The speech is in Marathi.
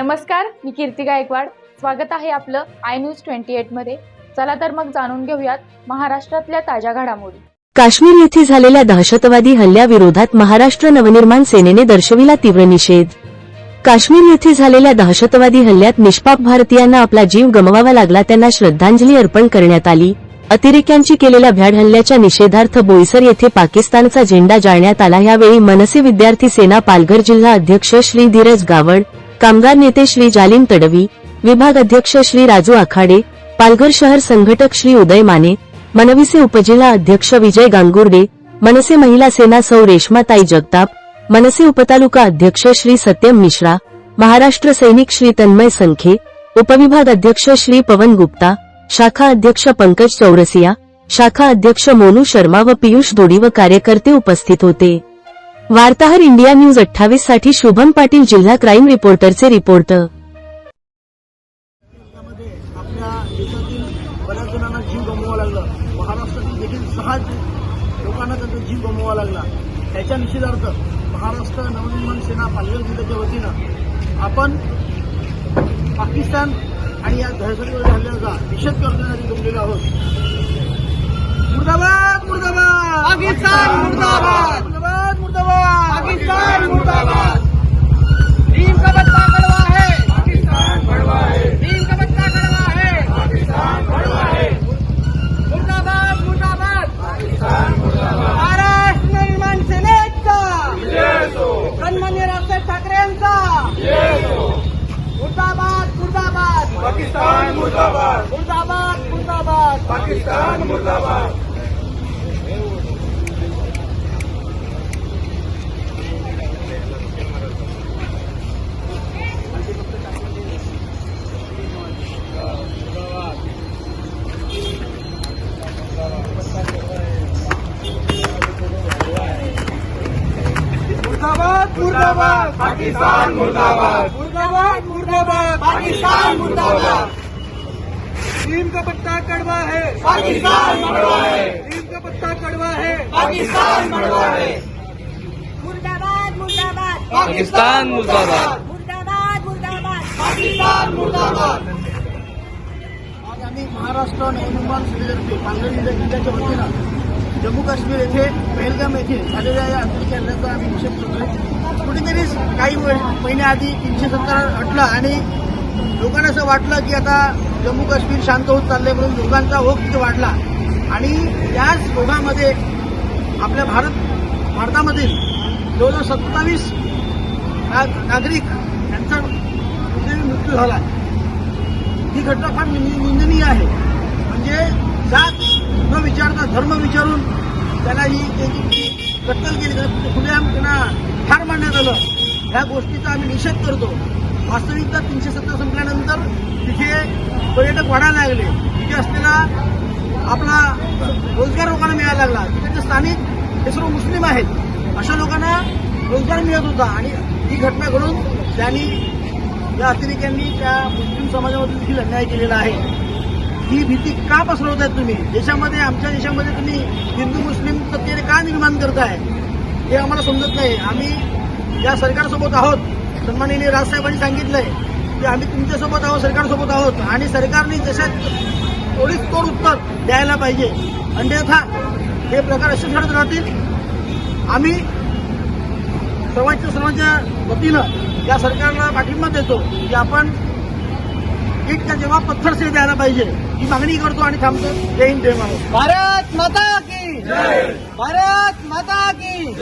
नमस्कार मी कीर्ती गायकवाड. स्वागत आहे आपलं आय न्यूज ट्वेंटी एटमध्ये. चला तर मग जाणून घेऊयात महाराष्ट्रातल्या ताज्या घडामोडी. काश्मीर येथे झालेल्या दहशतवादी हल्ल्याविरोधात महाराष्ट्र नवनिर्माण सेनेने दर्शविला तीव्र निषेध. काश्मीर येथे झालेल्या दहशतवादी हल्ल्यात निष्पाप भारतीयांना आपला जीव गमवावा लागला त्यांना श्रद्धांजली अर्पण करण्यात आली. अतिरेक्यांची केलेल्या भ्याड हल्ल्याच्या निषेधार्थ बोईसर येथे पाकिस्तानचा झेंडा जाळण्यात आला. यावेळी मनसे विद्यार्थी सेना पालघर जिल्हा अध्यक्ष श्री धीरज गावड कामगार नेते श्री जालिम तडवी विभाग अध्यक्ष श्री राजू आखाडे पालघर शहर संघटक श्री उदय माने मनविसे उपजिल्हा अध्यक्ष विजय गांगुर्डे मनसे महिला सेना सौ रेश्माताई जगताप मनसे उपतालुका अध्यक्ष श्री सत्यम मिश्रा महाराष्ट्र सैनिक श्री तन्मय संखे उपविभाग अध्यक्ष श्री पवन गुप्ता शाखा अध्यक्ष पंकज चौरसिया शाखा अध्यक्ष मोनू शर्मा व पियुष धोडी व कार्यकर्ते उपस्थित होते. वार्ताहर इंडिया न्यूज अठ्ठावीससाठी शुभम पाटील जिल्हा क्राईम रिपोर्टरचे रिपोर्ट. मध्ये आपल्या देशातील बऱ्याच जणांना जीव गमवावा लागला. महाराष्ट्रातील देखील सहा लोकांना त्यांचा जीव गमवावा लागला. त्याच्या निषेधार्थ महाराष्ट्र नवनिर्माण सेना पालघर जिल्ह्याच्या वतीनं आपण पाकिस्तान आणि या दहशतवादी हल्ल्याचा निषेध करण्यासाठी जमलेलो आहोत. मुर्दाबाद मुर्दाबाद! पाकिस्तान! पाकिस्तान मुर्दाबाद मुर्दाबाद मुर्दाबाद पाकिस्तान मुर्दाबाद मुर्दाबाद मुर्दाबाद पाकिस्तान मुर्दाबाद मुर्दाबाद मुर्दाबाद पाकिस्तान मुर्दाबाद भीम का पत्ता कड़वा है। पाकिस्तान कड़वा है। भीम का पत्ता कड़वा है। पाकिस्तान कड़वा है। मुर्दाबाद मुर्दाबाद। पाकिस्तान मुर्दाबाद। मुर्दाबाद मुर्दाबाद। पाकिस्तान मुर्दाबाद। आज आम्ही महाराष्ट्र नवनिर्माण सेनेतर्फे पालघर जिल्ह्या जिल्ह्याच्या वतीनं जम्मू काश्मीर येथे पहलगाम येथे झालेल्या या हल्ल्याचा आम्ही निषेध करतोय. कुठेतरी काही वेळ- महिन्याआधी तीनशे सत्तर हटला आणि लोकांना असं वाटलं की आता जम्मू काश्मीर शांत होत चाललंय म्हणून लोकांचा ओघ तिथे वाढला. आणि याच ओघामध्ये आपल्या भारत भारतामधील जवळजवळ सत्तावीस नाग- नागरिक यांचा दुर्दैवी मृत्यू झाला. ही घटना फार निंदनीय आहे. म्हणजे जात न विचारता धर्म विचारून त्यांना ही कत्तल केली त्यांना खुलेआम त्यांना ठार मारण्यात आलं. ह्या गोष्टीचा आम्ही निषेध करतो. वास्तविकता तीनशे सत्ता संपल्यानंतर पर्यटक वाढायला लागले. तिथे असलेला आपला रोजगार लोकांना मिळायला लागला. तिथे स्थानिक हे सर्व मुस्लिम आहेत. अशा लोकांना रोजगार मिळत होता आणि ही घटना घडून त्यांनी या अतिरेक्यांनी त्या मुस्लिम समाजामध्ये देखील अन्याय केलेला आहे. ही भीती का पसरवत आहेत तुम्ही? देशामध्ये आमच्या देशामध्ये तुम्ही हिंदू मुस्लिम सत्तेने का निर्माण करताय? हे आम्हाला समजत नाही. आम्ही या सरकारसोबत आहोत. सन्माननीय राजसाहेबांनी सांगितलंय. की आम्ही तुमच्यासोबत आहोत सरकारसोबत आहोत. आणि सरकारने जशा थोडीच तोड उत्तर द्यायला पाहिजे. अन्यथा हे प्रकार असे घडत राहतील. आम्ही सर्वांच्या सर्वांच्या वतीनं या सरकारला पाठिंबा देतो की आपण ईट का जवाब पत्थर से द्यायला पाहिजे ही मागणी करतो आणि थांबतो. जय हिंद जय महाराष्ट्र. भारत माता की भारत माता की